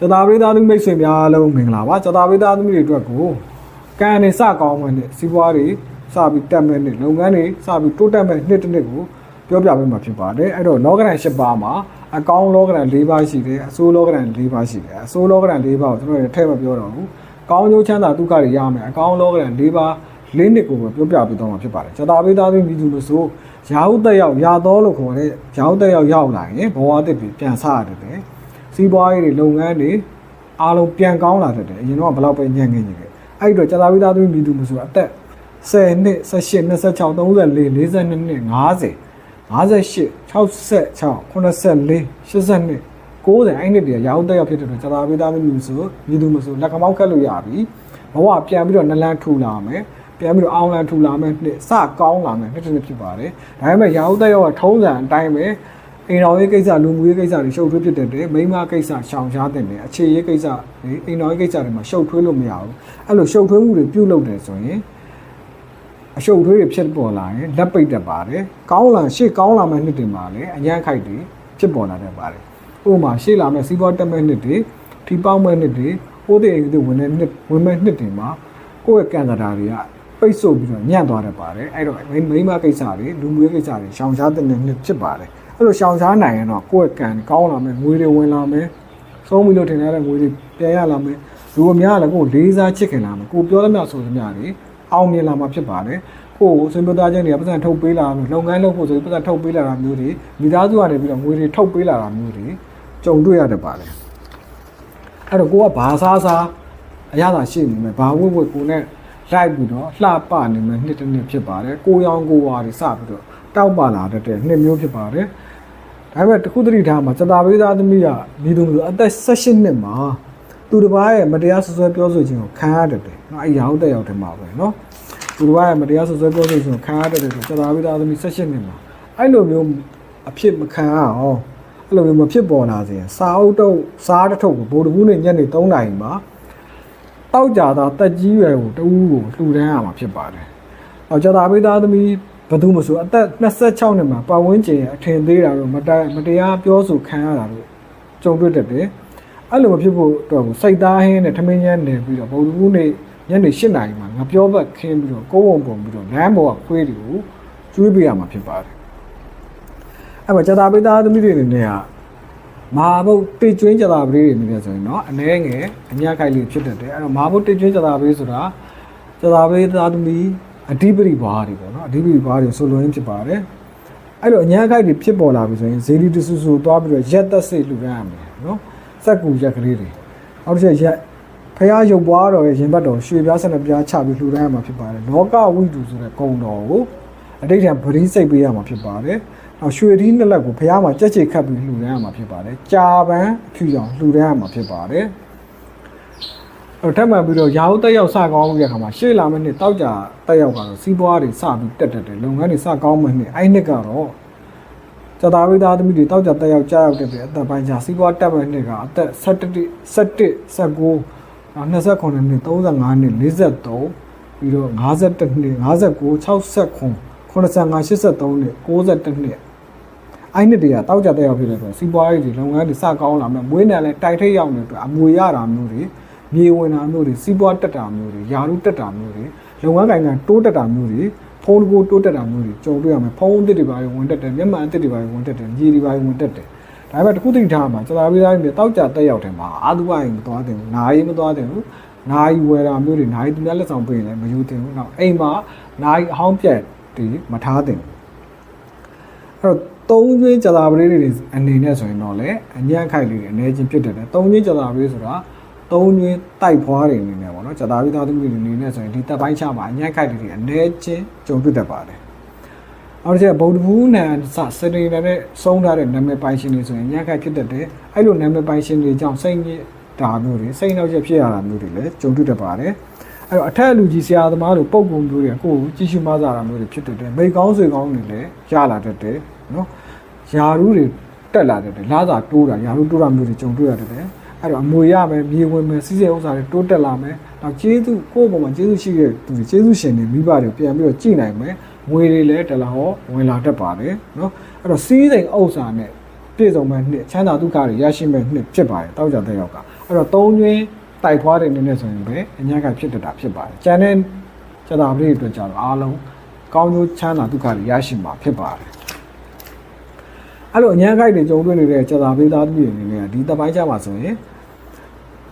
ကျတာပရိသတ်သူမိတ်ဆွေများအားလုံးမင်္ဂလာပါကျတာပရိသတ်သမီးတွေအတွက်ကိုကံနေစကောင်းမှနဲ့စီးပွားတွေစပြီးတက်မဲ့နဲ့လုပ်ငန်းတွေစပြီးတိုးတက်မဲ့နှစ်တစ်နှစ်ကိုပြောပြပေးမှာဖြစ်ပါတယ်အဲ့တော့လောကရန်၈ပါးမှာအကောင်းလောကရန်၄ပါးရှိတယ်အဆိုးလောကရန်၄ပါးရှိတယ်အဆိုးလောကရန်၄ပါးကိုကျွန်တော်တို့ထည့်မပြောတော့ဘူးကောင်းကျိုးချမ်းသာဒုက္ခတွေရမယ်အကောင်းလောကရန်၄ပါးလေးနှစ်ကိုပဲပြောပြပေးတော့မှာဖြစ်ပါတယ်ကျတာပရိသတ်သမီးပြည်သူလို့ဆိုရာဟုတက်ရောက်ရာတော်လို့ခေါ်တဲ့ရာဟုတက်ရောက်ရောက်လာရင်ဘဝတစ်ပြီပြန်ဆရတယ်တယ် စီးပွားရေးတွေလုပ်ငန်းတွေအားလုံးပြန်ကောင်းလာတတ်တယ်အရင်တော့ဘယ်လောက်ပဲညံ့ငင်းနေခဲ့အဲ့ဒီတော့ကျသာပိသားသမီးမိသူမဆိုအသက်10နှစ်18 26 34 42နှစ်50 58 66 84 82 90အဲ့ဒီတည်းရောင်းတက်ရောက်ဖြစ်တဲ့အတွက်ကျသာပိသားသမီးမိဆိုမိသူမဆိုလက်ကမောက်ခတ်လို့ရပြီဘဝပြန်ပြီးတော့နလန်းထူလာမယ်ပြန်ပြီးတော့အောင်လန်ထူလာမယ်နှစ်စကောင်းလာမယ်နှစ်တစ်နှစ်ဖြစ်ပါတယ်ဒါပေမဲ့ရောင်းတက်ရောက်ကထုံးစံအတိုင်းပဲ အိမ်တော်ရေးကိစ္စလူမှုရေးကိစ္စတွေရှုပ်ထွေးဖြစ်တဲ့တဲ့မိန်းမကိစ္စရှောင်ရှားတဲ့တယ်အခြေရေးကိစ္စတွေအိမ်တော်ရေးကိစ္စတွေမှာရှုပ်ထွေးလို့မရဘူးအဲ့လိုရှုပ်ထွေးမှုတွေပြုတ်လုပ်တယ်ဆိုရင်အရှုပ်ထွေးတွေဖြစ်ပေါ်လာရင်လက်ပိတ်တတ်ပါတယ်ကောင်းလာရှေ့ကောင်းလာမဲ့နှစ်တွေမှာလည်းအញ្ញမ်းခိုက်တွေဖြစ်ပေါ်လာတတ်ပါတယ်ဥပမာရှေ့လာမဲ့စီးပွားတက်မဲ့နှစ်တွေထိပေါက်မဲ့နှစ်တွေဟိုးတဲ့အိမ်တွေဝင်တဲ့နှစ်ဝင်မဲ့နှစ်တွေမှာကိုယ့်ရဲ့ကံတာတွေကပိတ်ဆို့ပြီးတော့ညံ့သွားတတ်ပါတယ်အဲ့တော့မိန်းမကိစ္စတွေလူမှုရေးကိစ္စတွေရှောင်ရှားတဲ့နှစ်ဖြစ်ပါတယ် အဲ့လိုရှောင်ရှားနိုင်ရင်တော့ကိုယ့်ရဲ့ကံကောင်းလာမယ်ငွေတွေဝင်လာမယ်ဆုံးပြီလို့ထင်ရတဲ့ငွေတွေပြန်ရလာမယ်လူအများလည်းကိုယ်လေးစားချစ်ခင်လာမယ်ကိုပြောသမျှဆိုသမျှတွေအောင်မြင်လာမှာဖြစ်ပါတယ်ကိုယ်ဆွေမျိုးသားချင်းတွေကပတ်စံထုတ်ပေးလာမျိုးလုပ်ငန်းလုပ်ဖို့ဆိုပြီးပတ်စံထုတ်ပေးလာတာမျိုးတွေမိသားစုကနေပြီးတော့ငွေတွေထုတ်ပေးလာတာမျိုးတွေကြုံတွေ့ရတတ်ပါတယ်အဲ့တော့ကိုကဘာစားစားအရသာရှိနေမယ်ဘာဝတ်ဝတ်ကိုနဲ့လိုက်ပြီးတော့လှပနေမယ်နှစ်တစ်နှစ်ဖြစ်ပါတယ်ကိုရောင်ကိုဝါတွေစပြီးတော့တောက်ပလာတတ်တဲ့နှစ်မျိုးဖြစ်ပါတယ် ဒါပေမဲ့တခုတတိထားမှာစတာပေးသားသမီးကမိသူမျိုးအသက်16နှစ်မှာသူတစ်ပါးရဲ့မတရားဆွဆွဲပြောဆိုခြင်းကိုခံရတယ်တယ်။နော်အဲ့ရောက်တဲ့ရောက်တယ်မှာပဲနော်။သူတစ်ပါးရဲ့မတရားဆွဆွဲပြောဆိုခြင်းကိုခံရတယ်တယ်စတာပေးသားသမီး16နှစ်မှာအဲ့လိုမျိုးအဖြစ်မခံရအောင်အဲ့လိုမျိုးမဖြစ်ပေါ်လာစေရင်စာအုပ်တော့စားတစ်ထုပ်ကိုဗိုလ်တကူးနဲ့ညနေ3နာရီမှာတောက်ကြတာတက်ကြီးရွယ်ကိုတဦးကိုလှူဒန်းရမှာဖြစ်ပါတယ်။အော်စတာပေးသားသမီး ဘယ်သူမဆိုအသက်26နှစ်မှာပတ်ဝန်းကျင်ရဲ့အထင်သေးတာတော့မတရားမတရားပြောဆိုခံရတာတော့ကြုံတွေ့တတ်တယ်။အဲ့လိုမဖြစ်ဖို့တော့ကိုစိတ်သားဟင်းနဲ့ထမင်းညမ်းနေပြီးတော့ဗုဒ္ဓဘူးနေ့ညနေ8နာရီမှာငါပြောဘက်ခင်းပြီးတော့ကိုယ်ဝုံပုံပြီးတော့လမ်းပေါ်ကခွေးတွေကိုကျွေးပေးရမှာဖြစ်ပါတယ်။အဲ့မှာဇတာပိသားသမီးတွေအနေနဲ့ကမာဘုတ်တိတ်ကျွင်းဇတာပလေးတွေအနေနဲ့ဆိုရင်တော့အနှဲငယ်အညခိုက်လေးဖြစ်တတ်တယ်။အဲ့တော့မာဘုတ်တိတ်ကျွင်းဇတာပလေးဆိုတာဇတာပလေးသားသမီး အဓိပတိဘာတွေပေါ့နော်အဓိပတိဘာတွေဆိုလိုရင်းဖြစ်ပါတယ်အဲ့တော့အညာခိုက်တွေဖြစ်ပေါ်လာပြီဆိုရင်ဇေဒီတဆူဆူသွားပြီးတော့ရက်သက်စိတ်လှူရမ်းရမယ်နော်စက်ကူရက်ကလေးတွေနောက်တစ်ချက်ရက်ဖះရုပ်ပွားတော်ရဲ့ရင်ဘတ်တော်ရွှေပြားဆန္ဒပြားချပြီးလှူရမ်းရမှာဖြစ်ပါတယ်လောကဝိတုဆိုတဲ့ဂုံတော်ကိုအတိတ်ထံပရင်းစိတ်ပေးရမှာဖြစ်ပါတယ်နောက်ရွှေဒီနှစ်လက်ကိုဖះမှာကြက်ချေခတ်ပြီးလှူရမ်းရမှာဖြစ်ပါတယ်ကြာပန်းအဖြူရောင်လှူရမ်းရမှာဖြစ်ပါတယ် အဲ့တော့ထပ်မှန်ပြီးတော့ရာဟုတက်ရောက်စကောင်းပြီးတဲ့အခါမှာရှေ့လာမယ့်နှစ်တောက်ကြတက်ရောက်ကတော့စီးပွားတွေစပြီးတက်တက်တယ်လုပ်ငန်းတွေစကောင်းမယ့်နှစ်အဲ့နှစ်ကတော့ဇတာဝိသားသမီးတွေတောက်ကြတက်ရောက်ကြားရောက်တဲ့ပြအသက်ပိုင်းခြားစီးပွားတက်မယ့်နှစ်ကအသက်17 17 19 29နှစ်35နှစ်43ပြီးတော့51နှစ်59 69 85 83နှစ်92နှစ်အဲ့နှစ်တွေကတောက်ကြတက်ရောက်ဖြစ်တဲ့အတွက်စီးပွားရေးတွေလုပ်ငန်းတွေစကောင်းလာမယ်မွေးနယ်လည်းတိုက်ထိတ်ရောက်နေတဲ့အတွက်အမွေရတာမျိုးတွေ မြေဝင်တာမျိုးတွေစီးပွားတက်တာမျိုးတွေယာရုတက်တာမျိုးတွေလုပ်ငန်းကိုင်ကတိုးတက်တာမျိုးတွေဖုန်းတကူတိုးတက်တာမျိုးတွေကြုံတွေ့ရမယ်ဖုန်းအသစ်တွေပါဝင်တက်တယ်မျက်မှန်အသစ်တွေပါဝင်တက်တယ်ညီတွေပါဝင်တက်တယ်ဒါပေမဲ့တခုတိထားမှာစတာပေးသားကြီးတောက်ကြတက်ရောက်တယ်မှာအာသူဝရင်မသွားတယ်ဘူးနာရီမသွားတယ်ဘူးနာရီဝယ်တာမျိုးတွေနာရီသူများလက်ဆောင်ပေးရင်လည်းမယူတင်ဘူးနောက်အိမ်မှာနာရီအဟောင်းပြက်တွေမထားတင်ဘူးအဲ့တော့သုံးချင်းကြတာပလေးတွေအနေနဲ့ဆိုရင်တော့လေအညံ့ခိုက်လေးတွေအနေချင်းဖြစ်တယ်လေသုံးချင်းကြတာပလေးဆိုတာ သုံးညင်းတိုက်ဖွားတွေအနေနဲ့ပေါ့နော်ဂျတာပြီးသားသမီးတွေအနေနဲ့ဆိုရင်ဒီတပ်ပိုင်းချမှာအညက်ခိုက်တွေအနေချင်းကြုံတွေ့တတ်ပါတယ်။နောက်တစ်ချက်ဗုဒ္ဓဘူးနံစစနေနဲ့ဆုံးထားတဲ့နာမည်ပိုင်ရှင်တွေဆိုရင်ညက်ခိုက်ဖြစ်တတ်တယ်။အဲ့လိုနာမည်ပိုင်ရှင်တွေကြောင့်စိတ်ညစ်တာမျိုးတွေစိတ်နှောက်ရက်ဖြစ်ရတာမျိုးတွေလည်းကြုံတွေ့တတ်ပါတယ်။အဲ့တော့အထက်လူကြီးဆရာသမားတို့ပုံပုံမျိုးတွေကိုယ်ကိုကြည့်ရှုမစားတာမျိုးတွေဖြစ်တတ်တယ်။မိကောင်းဆွေကောင်းတွေလည်းရလာတတ်တယ်နော်။ယာရုတွေတက်လာတတ်တယ်။လာစာတိုးတာယာရုတိုးတာမျိုးတွေကြုံတွေ့ရတတ်တယ်။ အဲ့တော့အမွေရမယ်မြေဝင်မယ်စီးစိမ်ဥစ္စာတွေတိုးတက်လာမယ်နောက်ကျေးဇူးကိုယ့်ဘုံမှာကျေးဇူးရှိတဲ့သူတွေကျေးဇူးရှင်တွေမိဘတွေပြန်ပြီးတော့ကြည်နိုင်မယ်ငွေတွေလည်းတလားဟောဝင်လာတတ်ပါတယ်နော်အဲ့တော့စီးစိမ်ဥစ္စာနဲ့ပြည့်စုံမဲ့နှစ်ချမ်းသာဒုက္ခတွေရရှိမဲ့နှစ်ဖြစ်ပါတယ်တောက်ကြတဲ့ရောက်ကအဲ့တော့သုံးကျွင်းတိုက်ဖွားတဲ့နည်းနဲ့ဆိုရင်ပဲအညာခိုက်ဖြစ်တတ်တာဖြစ်ပါတယ်ကျန်တဲ့ကျတာပရိအတွက်ကြတော့အားလုံးကောင်းကျိုးချမ်းသာဒုက္ခတွေရရှိမှာဖြစ်ပါတယ် အဲ့လိုအညာခိုက်တွေကြုံတွေ့နေတဲ့ကျတာပရိသားသမီးတွေအနေနဲ့ဒီတပိုင်းကြမှာဆိုရင်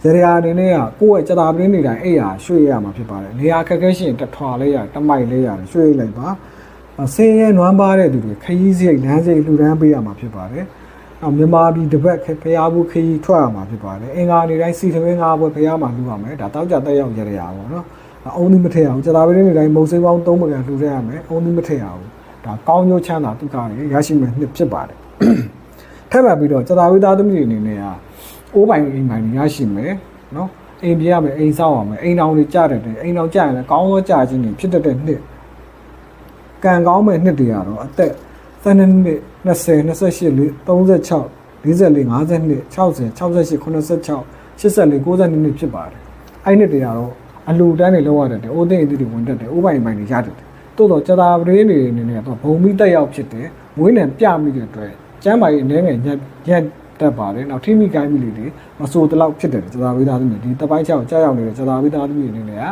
ဇရေယာအနေနဲ့ကကိုယ့်ရဲ့ကြတာပင်းနေတိုင်းအဲ့ဟာရွှေ့ရမှာဖြစ်ပါတယ်။နေရာခက်ခဲရှင်တထွာလေးရတမိုက်လေးရတယ်ရွှေ့လိုက်ပါ။ဆင်းရဲနွမ်းပါတဲ့သူတွေခရီးစရိတ်လမ်းစရိတ်လှူဒန်းပေးရမှာဖြစ်ပါတယ်။နောက်မြန်မာပြည်တစ်ပတ်ဖျားဘူးခရီးထွက်ရမှာဖြစ်ပါတယ်။အင်္ဂါနေတိုင်းစီသမင်းငါးပွဲဖျားမှာလှူရမယ်။ဒါတောက်ကြတက်ရောက်ရရပါတော့။အုံးဒီမထည့်အောင်ကြတာပင်းနေတိုင်းမုံစိမ်းပေါင်း၃ပကံလှူရရမယ်။အုံးဒီမထည့်အောင်ဒါကောင်းကျိုးချမ်းသာဒုက္ခတွေရရှိမယ်နှစ်ဖြစ်ပါတယ်။ ထပ်မှတ်ပြီးတော့ကြတာဝိသားသမီးတွေအနေနဲ့ကအိုးပိုင်အိမ်ပိုင်ရရှိမယ်နော်အိမ်ပြရမယ်အိမ်ဆောက်ရမယ်အိမ်တော်တွေကြတယ်အိမ်တော်ကြရင်လည်းကောင်းသောကြာခြင်းတွေဖြစ်တတ်တဲ့နှစ်ကံကောင်းမဲ့နှစ်တွေကတော့အသက်12နှစ်20 28 36 44 52 60 68 86 84 92နှစ်ဖြစ်ပါတယ်အဲ့နှစ်တွေကတော့အလူတန်းတွေလောက်ရတတ်တယ်အိုးသိမ့်အသီးတွေဝင်တတ်တယ်အိုးပိုင်ပိုင်တွေရတတ်တယ်တိုးတော့ကြတာပရင်းတွေအနေနဲ့တော့ဘုံမိတက်ရောက်ဖြစ်တယ်မွေးနံပြမိတဲ့အတွက် ကျမ်းမာရေးအနေငယ်ညက်ညက်တက်ပါတယ်နောက်ထိမိကိုင်းမိလေးတွေမဆိုးတလောက်ဖြစ်တယ်ကျတာဝိသားသမီးဒီတပိုင်းချောက်ကြားရောက်နေတဲ့ကျတာဝိသားသမီးအနေနဲ့က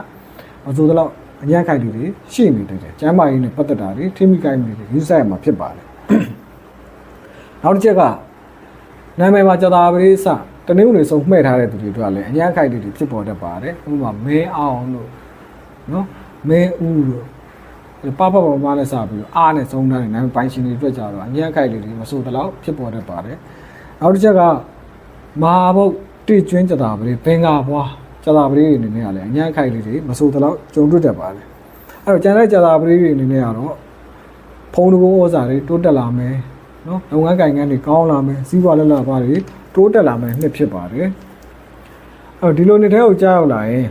မဆိုးတလောက်အညံ့ခိုက်တွေရှိနေတယ်ကျမ်းမာရေးနဲ့ပတ်သက်တာတွေထိမိကိုင်းမိလေးတွေယူဆိုင်ရမှာဖြစ်ပါတယ်နောက်တစ်ချက်ကနာမည်မှာကျတာပရိစတနည်းဦးတွေဆုံးမှဲ့ထားတဲ့သူတွေတို့ကလည်းအညံ့ခိုက်တွေဖြစ်ပေါ်တတ်ပါတယ်ဥပမာမဲအောင်လို့နော်မဲဦးလို့ ပပပမနဲ့စပြီးတော့အားနဲ့ဆုံးထားတဲ့နာမည်ပိုင်းရှင်တွေအတွက်ကြတော့အညံ့ခိုက်တွေမဆိုးတလောက်ဖြစ်ပေါ်တတ်ပါတယ်နောက်တစ်ချက်ကမဟာဘုတ်တိကျွင်းကြတာပရိဘင်္ဂါဘွားကြတာပရိတွေအနေနဲ့ကလည်းအညာခိုက်လေးတွေမဆိုတလောက်ကြုံတွေ့တတ်ပါလေအဲ့တော့ကျန်တဲ့ကြတာပရိတွေအနေနဲ့ကတော့ဖုံးတဘိုးဩဇာတွေတိုးတက်လာမယ်နော်လုပ်ငန်းကိုင်ငန်းတွေကောင်းလာမယ်စီးပွားလက်လာပါတွေတိုးတက်လာမယ်နှစ်ဖြစ်ပါတယ်အဲ့တော့ဒီလိုနှစ်ထဲကိုကြားရောက်လာရင်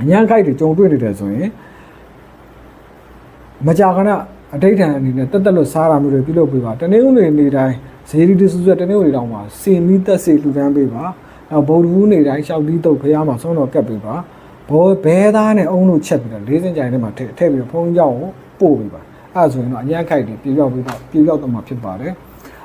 အညာခိုက်တွေကြုံတွေ့နေတယ်ဆိုရင် မကြာခဏအဋိဋ္ဌံအနေနဲ့တက်တက်လို့စားတာမျိုးတွေပြုလုပ်ပေးပါတနေ့ဦးနေနေတိုင်းဇေဒီတဆူဆက်တနေ့တွေတောင်မှာစင်မီတက်စေလှူဒန်းပေးပါနောက်ဗုဒ္ဓဟူးနေတိုင်းရှောက်ပြီးတော့ဖះမှာဆုံးတော့ကပ်ပေးပါဘောဘဲသားနဲ့အုံးလို့ချက်ပြီးတော့လေးစင်ကြိုင်ထဲမှာထည့်ထည့်ပြီးတော့ဖုံးကြောင်းကိုပို့ပေးပါအဲ့ဒါဆိုရင်တော့အញ្ញခိုက်တွေပြေပြောက်ပြီးတော့ပြေပြောက်တော့မှာဖြစ်ပါတယ်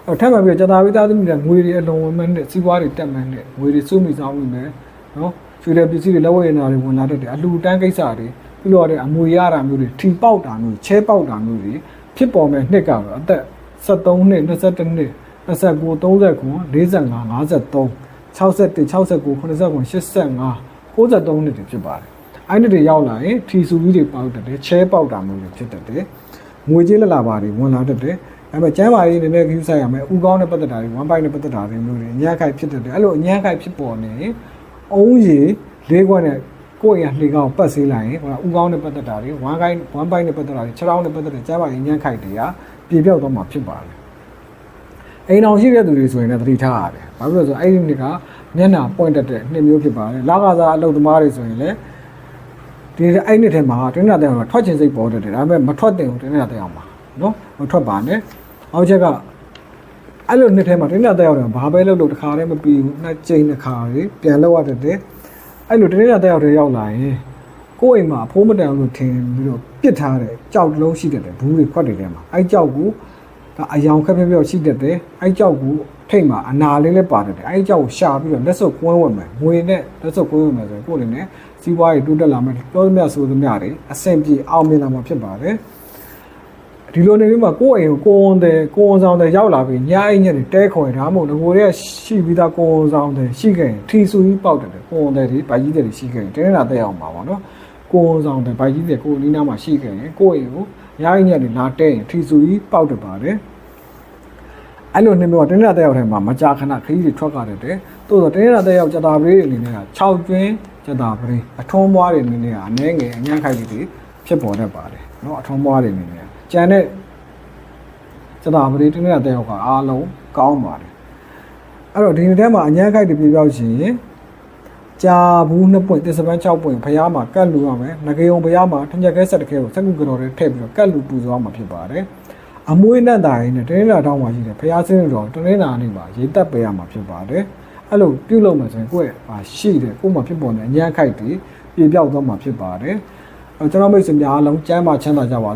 အဲ့တော့ထပ်မှပြီးတော့ကြာတာဝိသားသမီးတွေငွေတွေအလုံးဝမှန်းနဲ့စီးပွားတွေတက်မှန်းနဲ့ငွေတွေစုမိဆောင်မိမယ်နော်ရွှေလေပစ္စည်းတွေလက်ဝဲရနာတွေဝင်လာတတ်တယ်အလှူတန်းကိစ္စတွေ ပြီးတော့တဲ့အမွေရတာမျိုးတွေထီပေါက်တာမျိုးချဲပေါက်တာမျိုးတွေဖြစ်ပေါ်မဲ့နှစ်ကတော့အသက်73နှစ်22နှစ်29 39 45 53 61 69 89 85 93နှစ်တွေဖြစ်ပါတယ်။အဲ့ဒီတွေရောက်လာရင်ထီဆူကြီးတွေပေါက်တတ်တယ်ချဲပေါက်တာမျိုးတွေဖြစ်တတ်တယ်။ငွေကြေးလက်လာပါတွေဝင်လာတတ်တယ်။အဲ့မဲ့ကျမ်းမာရေးနည်းနည်းကြီးဆိုင်ရမယ်။ဥကောင်းနဲ့ပတ်သက်တာတွေဝမ်ပိုင်နဲ့ပတ်သက်တာတွေမျိုးတွေအညာခိုက်ဖြစ်တတ်တယ်။အဲ့လိုအညာခိုက်ဖြစ်ပေါ်နေအုံးရီလေးခွက်နဲ့ ကိုယ့်ရလှေကောင်းပတ်ဆေးလိုက်ရင်ဟိုဥကောင်းနဲ့ပတ်သက်တာတွေဝမ်ကိုင်းဝမ်ပိုင်နဲ့ပတ်သက်တာတွေခြေထောက်နဲ့ပတ်သက်တဲ့ကျမ်းမာရေးညံ့ခိုက်တွေကပြေပြောက်သွားမှာဖြစ်ပါတယ်အိမ်အောင်ရှိတဲ့သူတွေဆိုရင်လည်းသတိထားရတယ်။ဘာဖြစ်လို့လဲဆိုတော့အဲ့ဒီနှစ်ကမျက်နှာပွင့်တက်တဲ့နှစ်မျိုးဖြစ်ပါတယ်။လကစားအလုပ်သမားတွေဆိုရင်လည်းဒီအဲ့နှစ်ထဲမှာတင်းနာတဲ့အောင်ထွက်ချင်စိတ်ပေါ်တတ်တယ်။ဒါပေမဲ့မထွက်တင်ဘူးတင်းနာတဲ့အောင်ပါနော်။မထွက်ပါနဲ့။အောက်ချက်ကအဲ့လိုနှစ်ထဲမှာတင်းနာတဲ့အောင်ဘာပဲလုပ်လို့တစ်ခါတည်းမပြီးဘူး။နှစ်ကြိမ်တစ်ခါလေပြန်လောက်ရတတ်တယ်။ အဲ့လိုတင်းနာတဲ့အောင်တွေရောက်လာရင်ကိုယ့်အိမ်မှာအဖိုးမတန်လို့ထင်ပြီးတော့ပစ်ထားတဲ့ကြောက်တစ်လုံးရှိတတ်တယ်ဘူးတွေခွက်တွေထဲမှာအဲ့ကြောက်ကိုဒါအယောင်ခက်ဖျက်ဖျက်ရှိတတ်တယ်အဲ့ကြောက်ကိုထိတ်မှာအနာလေးလည်းပါတတ်တယ်အဲ့ကြောက်ကိုရှာပြီးတော့လက်စုပ်ကွင်းဝင်မယ်ငွေနဲ့လက်စုပ်ကွင်းဝင်မယ်ဆိုရင်ကိုယ့်အနေနဲ့စီးပွားရေးတိုးတက်လာမယ်ပြောသမျှဆိုသမျှတွေအဆင်ပြေအောင်မြင်လာမှာဖြစ်ပါတယ် ဒီလိုနေပြီးမှကိုယ့်အိမ်ကိုကိုဝန်တယ်ကိုဝန်ဆောင်တယ်ရောက်လာပြီးညအိမ်ညက်တွေတဲခေါ်ရတာမဟုတ်ငိုတွေကရှိပြီးသားကိုဝန်ဆောင်တယ်ရှိခဲ့ရင်ထီဆူကြီးပေါက်တယ်ကိုဝန်တယ်ဒီဗိုက်ကြီးတယ်ရှိခဲ့ရင်တင်းနေတာတက်အောင်ပါပါနော်ကိုဝန်ဆောင်တယ်ဗိုက်ကြီးတယ်ကိုနီးနားမှာရှိခဲ့ရင်ကိုယ့်အိမ်ကိုညအိမ်ညက်တွေလာတဲရင်ထီဆူကြီးပေါက်တယ်ပါတယ်အဲ့လိုနေမျိုးတင်းနေတာတက်ရောက်တဲ့မှာမကြာခဏခရီးတွေထွက်ကြတယ်တဲ့သို့တော့တင်းနေတာတက်ရောက်ကြတာပလေးတွေအနေနဲ့က6ကျွင်းကြတာပလေးအထုံးမွားတွေအနေနဲ့ကအနှဲငယ်အញ្ញခိုက်တွေဖြစ်ပေါ်တတ်ပါတယ်နော်အထုံးမွားတွေအနေနဲ့ ကျန်တဲ့ စတာပရိတင်းတဲ့တဲ့ရောက်ကအားလုံးကောင်းပါတယ်အဲ့တော့ဒီနေ့ထဲမှာအញ្ញခိုက်တွေပြပြောက်ရှင်ကြာဘူးနှစ်ပွင့်တစ်စပန်း6ပွင့်ဖျားမှာကတ်လူရမယ်ငကေုံဖျားမှာထညက်ခဲဆက်တခဲကိုစက်ကူကတော်တွေထည့်ပြီးတော့ကတ်လူပူဇော်မှာဖြစ်ပါတယ်အမွေးနဲ့တာရင်းနဲ့တင်းလာတောင်းမှာရှိတယ်ဖျားစင်းတော်တင်းလာနေမှာရေတက်ပေးရမှာဖြစ်ပါတယ်အဲ့လိုပြုတ်လို့မယ်ဆိုရင်ကိုယ့်ရဲ့ရှိတယ်ကိုယ်မှာဖြစ်ပေါ်နေအញ្ញခိုက်တွေပြပြောက်သွားမှာဖြစ်ပါတယ်အဲ့ကျွန်တော်မိတ်ဆွေများအားလုံးကျမ်းမာချမ်းသာကြပါ